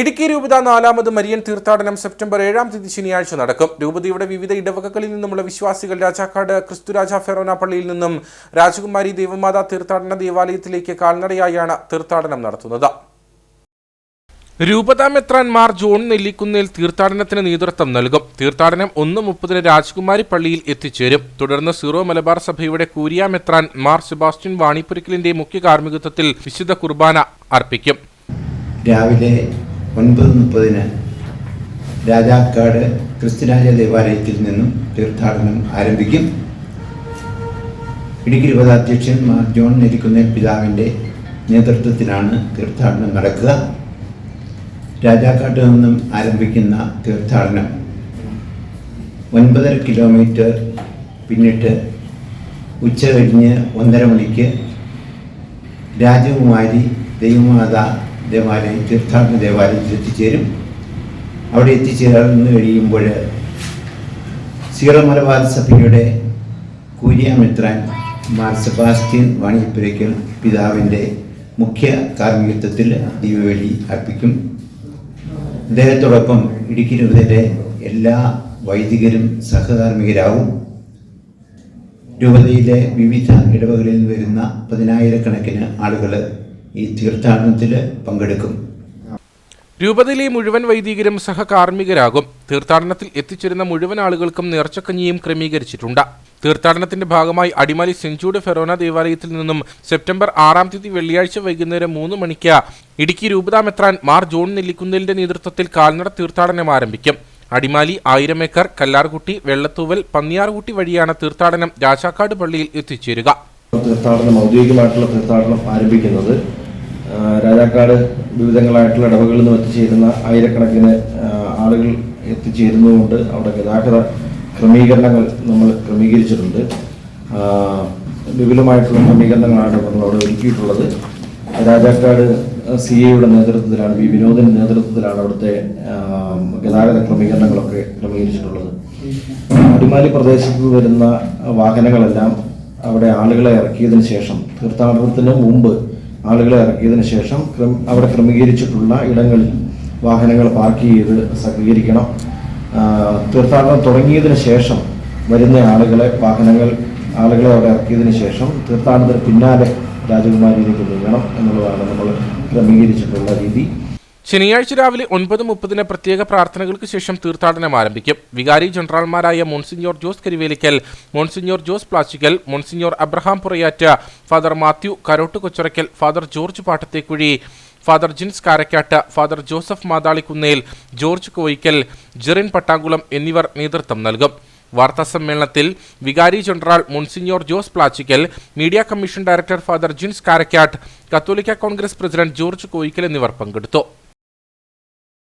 ഇടുക്കി രൂപത നാലാമത് മരിയൻ തീർത്ഥാടനം സെപ്റ്റംബർ ഏഴാം തീയതി ശനിയാഴ്ച നടക്കും. രൂപതയുടെ വിവിധ ഇടവകകളിൽ നിന്നുമുള്ള വിശ്വാസികൾ രാജാക്കാട് ക്രിസ്തുരാജ ഫെറോന പള്ളിയിൽ നിന്നും രാജകുമാരി ദേവമാതാ തീർത്ഥാടന ദേവാലയത്തിലേക്ക് കാൽനടയായാണ് തീർത്ഥാടനം നടത്തുന്നത്. രൂപതാ മെത്രാൻമാർ ജോൺ നെല്ലിക്കുന്നേൽ തീർത്ഥാടനത്തിന് നേതൃത്വം നൽകും. തീർത്ഥാടനം ഒന്ന് മുപ്പതിന് രാജകുമാരി പള്ളിയിൽ എത്തിച്ചേരും. തുടർന്ന് സീറോ മലബാർ സഭയുടെ കൂരിയ മെത്രാൻ മാർ സെബാസ്റ്റ്യൻ വാണിപ്പുരക്കലിന്റെ മുഖ്യ കാർമ്മികത്വത്തിൽ വിശുദ്ധ കുർബാന അർപ്പിക്കും. രാവിലെ ഒൻപത് മുപ്പതിന് രാജാക്കാട് ക്രിസ്തുരാജ ദേവാലയത്തിൽ നിന്നും തീർത്ഥാടനം ആരംഭിക്കും. ഇടുക്കി രൂപതാധ്യക്ഷൻ മാർ ജോൺ നെരിക്കുന്നേൽ പിതാവിന്റെ നേതൃത്വത്തിലാണ് തീർത്ഥാടനം നടക്കുക. രാജാക്കാട്ട് നിന്നും ആരംഭിക്കുന്ന തീർത്ഥാടനം ഒൻപതര കിലോമീറ്റർ പിന്നിട്ട് ഉച്ച കഴിഞ്ഞ് ഒന്നര മണിക്ക് രാജകുമാരി ദൈവമാതാ ദേവാലയം തീർത്ഥാടന ദേവാലയത്തിൽ എത്തിച്ചേരും. അവിടെ എത്തിച്ചേർന്ന് കഴിയുമ്പോൾ സീറോ മലബാർ സഭയുടെ കൂരിയ മെത്രാൻ മാർ സെബാസ്റ്റ്യൻ വാണിയപ്പുരയ്ക്കൽ പിതാവിന്റെ മുഖ്യ കാർമ്മികത്വത്തിൽ ദീപവലി അർപ്പിക്കും. അദ്ദേഹത്തോടൊപ്പം ഇടുക്കി രൂപതയിലെ എല്ലാ വൈദികരും സഹകാർമ്മികരാവും. രൂപതയിലെ വിവിധ ഇടവകളിൽ വരുന്ന പതിനായിരക്കണക്കിന് ആളുകൾ ഈ തീർത്ഥാടനത്തിൽ പങ്കെടുക്കും. രൂപതയിലെ മുഴുവൻ വൈദികരും സഹകാർമ്മികരാകും. തീർത്ഥാടനത്തിൽ എത്തിച്ചേരുന്ന മുഴുവൻ ആളുകൾക്കും നേർച്ചക്കഞ്ഞിയും ക്രമീകരിച്ചിട്ടുണ്ട്. തീർത്ഥാടനത്തിന്റെ ഭാഗമായി അടിമാലി സെഞ്ചൂട് ഫെറോന ദേവാലയത്തിൽ നിന്നും സെപ്റ്റംബർ ആറാം തീയതി വെള്ളിയാഴ്ച വൈകുന്നേരം മൂന്ന് മണിക്ക് ഇടുക്കി രൂപതാമെത്രാൻ മാർ ജോൺ നെല്ലിക്കുന്നലിന്റെ നേതൃത്വത്തിൽ കാൽനട തീർത്ഥാടനം ആരംഭിക്കും. അടിമാലി ആയിരമേക്കർ കല്ലാർകുട്ടി വെള്ളത്തൂവൽ പന്നിയാർകുട്ടി വഴിയാണ് തീർത്ഥാടനം രാജാക്കാട് പള്ളിയിൽ എത്തിച്ചേരുക. തീർത്ഥാടനം ഔദ്യോഗികമായിട്ടുള്ള തീർത്ഥാടനം ആരംഭിക്കുന്നത്. രാജാക്കാട് വിവിധങ്ങളായിട്ടുള്ള ഇടവകളിൽ നിന്നും എത്തിച്ചേരുന്ന ആയിരക്കണക്കിന് ആളുകൾ എത്തിച്ചേരുന്നതുകൊണ്ട് അവിടെ ഗതാഗത ക്രമീകരണങ്ങൾ നമ്മൾ ക്രമീകരിച്ചിട്ടുണ്ട്. വിപുലമായിട്ടുള്ള ക്രമീകരണങ്ങളാണ് നമ്മൾ അവിടെ ഒരുക്കിയിട്ടുള്ളത്. രാജാക്കാട് സി എയുടെ നേതൃത്വത്തിലാണ് വി വിനോദിന്റെ നേതൃത്വത്തിലാണ് അവിടുത്തെ ഗതാഗത ക്രമീകരണങ്ങളൊക്കെ ക്രമീകരിച്ചിട്ടുള്ളത്. അടിമാലി പ്രദേശത്ത് വരുന്ന വാഹനങ്ങളെല്ലാം അവിടെ ആളുകളെ ഇറക്കിയതിന് ശേഷം തീർത്ഥാടനത്തിന് മുമ്പ് ആളുകളെ ഇറക്കിയതിന് ശേഷം അവിടെ ക്രമീകരിച്ചിട്ടുള്ള ഇടങ്ങളിൽ വാഹനങ്ങൾ പാർക്ക് ചെയ്ത് സഹകരിക്കണം. ആ, തീർത്ഥാടനം തുടങ്ങിയതിന് ശേഷം വരുന്ന ആളുകളെ വാഹനങ്ങൾ ആളുകളെ അവിടെ ഇറക്കിയതിന് ശേഷം തീർത്ഥാടനത്തിന് പിന്നാലെ രാജകുമാരിയിലേക്ക് നീങ്ങണം എന്നുള്ളതാണ് നമ്മൾ ക്രമീകരിച്ചിട്ടുള്ള രീതി. ശനിയാഴ്ച രാവിലെ ഒൻപത് മുപ്പതിന് പ്രത്യേക പ്രാർത്ഥനകൾക്ക് ശേഷം തീർത്ഥാടനം ആരംഭിക്കും. വികാരി ജനറൽമാരായ monsignor Jose Karivelickal monsignor Jose Plachickal monsignor Abraham Purayatt father Mathew Karott Kochurackal father George Pattathekuzhi father Jins Karakkatt father Joseph Mathalikunnel George Koyickal Jerin Pattankulam എന്നിവർ നേതൃത്വം നൽകും. വാർത്താ സമ്മേളനത്തിൽ വികാരി general monsignor Jose Plachickal media commission director father Jins Karakkatt കത്തോലിക്ക Congress president George Koyikkal എന്നിവർ പങ്കെടുത്തു.